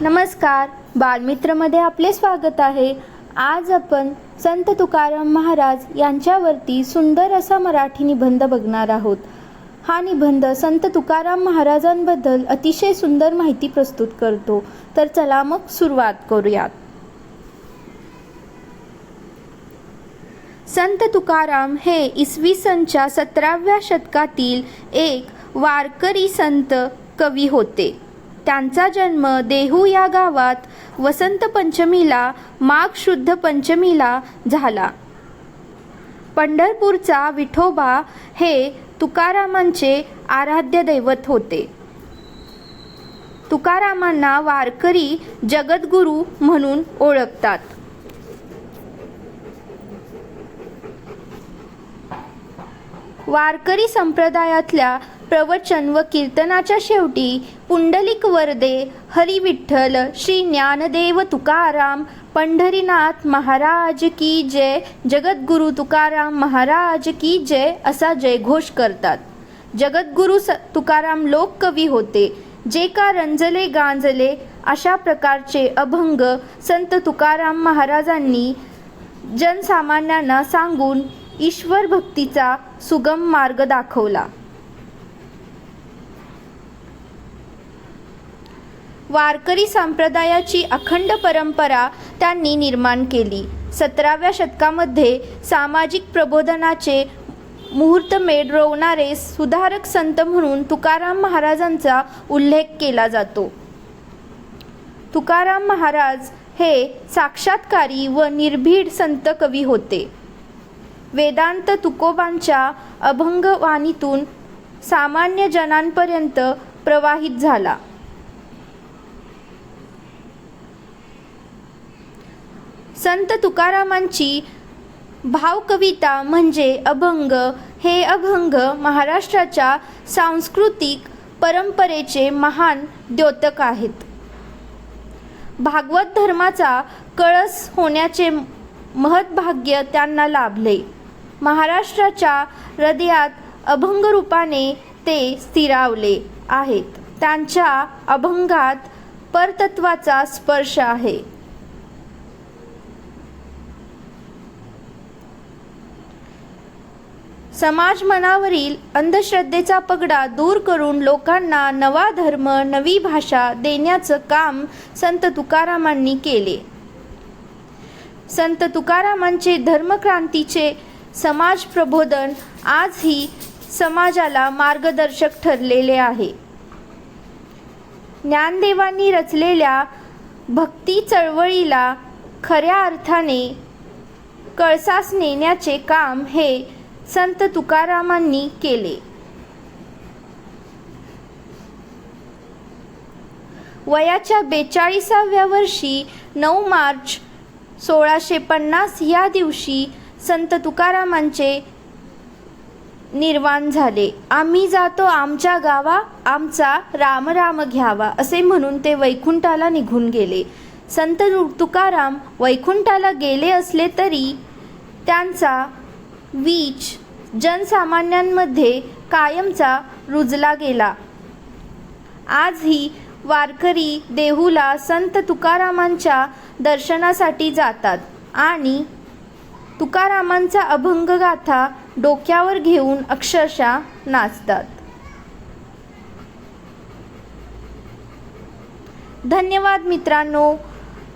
नमस्कार. बालमित्रमध्ये आपले स्वागत आहे. आज आपण संत तुकाराम महाराज यांच्यावरती सुंदर असा मराठी निबंध बघणार आहोत. हा निबंध संत तुकाराम महाराजांबद्दल अतिशय सुंदर माहिती प्रस्तुत करतो. तर चला मग सुरुवात करूयात. संत तुकाराम हे इसवी सनच्या सतराव्या शतकातील एक वारकरी संत कवी होते. त्यांचा जन्म देहू या गावात वसंत पंचमीला माघ शुद्ध पंचमीला झाला. पंढरपूरचा विठोबा हे तुकारामांचे आराध्य दैवत होते. तुकारामांना वारकरी जगद्गुरू म्हणून ओळखतात. वारकरी संप्रदायातल्या प्रवचन व कीर्तनाच्या शेवटी पुंडलिक वरदे हरी विठ्ठल श्री ज्ञानदेव तुकाराम पंढरीनाथ महाराज की जय जगद्गुरु तुकाराम महाराज की जय असा जयघोष करतात. जगद्गुरु स तुकाराम लोककवी होते. जे का रंजले गांजले अशा प्रकारचे अभंग संत तुकाराम महाराजांनी जनसामान्यांना सांगून ईश्वर भक्तीचा सुगम मार्ग दाखवला. वारकरी संप्रदायाची अखंड परंपरा त्यांनी निर्माण केली. सतराव्या शतकामध्ये सामाजिक प्रबोधनाचे मुहूर्तमेढ रोवणारे सुधारक संत म्हणून तुकाराम महाराजांचा उल्लेख केला जातो. तुकाराम महाराज हे साक्षात्कारी व निर्भीड संत कवी होते. वेदांत तुकोबांच्या अभंगवाणीतून सामान्य जनांपर्यंत प्रवाहित झाला. संत तुकारामांची भावकविता म्हणजे अभंग हे अभंग महाराष्ट्राच्या सांस्कृतिक परंपरेचे महान द्योतक आहेत. भागवत धर्माचा कळस होण्याचे महत्भाग्य त्यांना लाभले. महाराष्ट्राच्या हृदयात अभंगरूपाने ते स्थिरावले आहेत. त्यांच्या अभंगात परतत्वाचा स्पर्श आहे. समाज मनावरील अंधश्रद्धेचा पगडा दूर करून लोकांना नवा धर्म नवी भाषा देण्याचं काम संत तुकारामांनी केले. संत तुकारामांचे धर्मक्रांतीचे समाज प्रबोधन आजही समाजाला मार्गदर्शक ठरलेले आहे. ज्ञानदेवांनी रचलेल्या भक्ती चळवळीला खऱ्या अर्थाने कळसास नेण्याचे काम हे संत तुकारामांनी केले. वयाच्या बेचाळीसाव्या वर्षी नऊ मार्च सोळाशे पन्नास या दिवशी संत तुकारामांचे निर्वाण झाले. आम्ही जातो आमच्या गावा आमचा राम राम घ्यावा असे म्हणून ते वैकुंठाला निघून गेले. संत तुकाराम वैकुंठाला गेले असले तरी त्यांचा वीज जनसामान्यांमध्ये कायमचा रुजला गेला. आजही वारकरी देहूला संत तुकारामांच्या दर्शनासाठी जातात आणि तुकारामांचा अभंग गाथा डोक्यावर घेऊन अक्षरशः नाचतात. धन्यवाद मित्रांनो.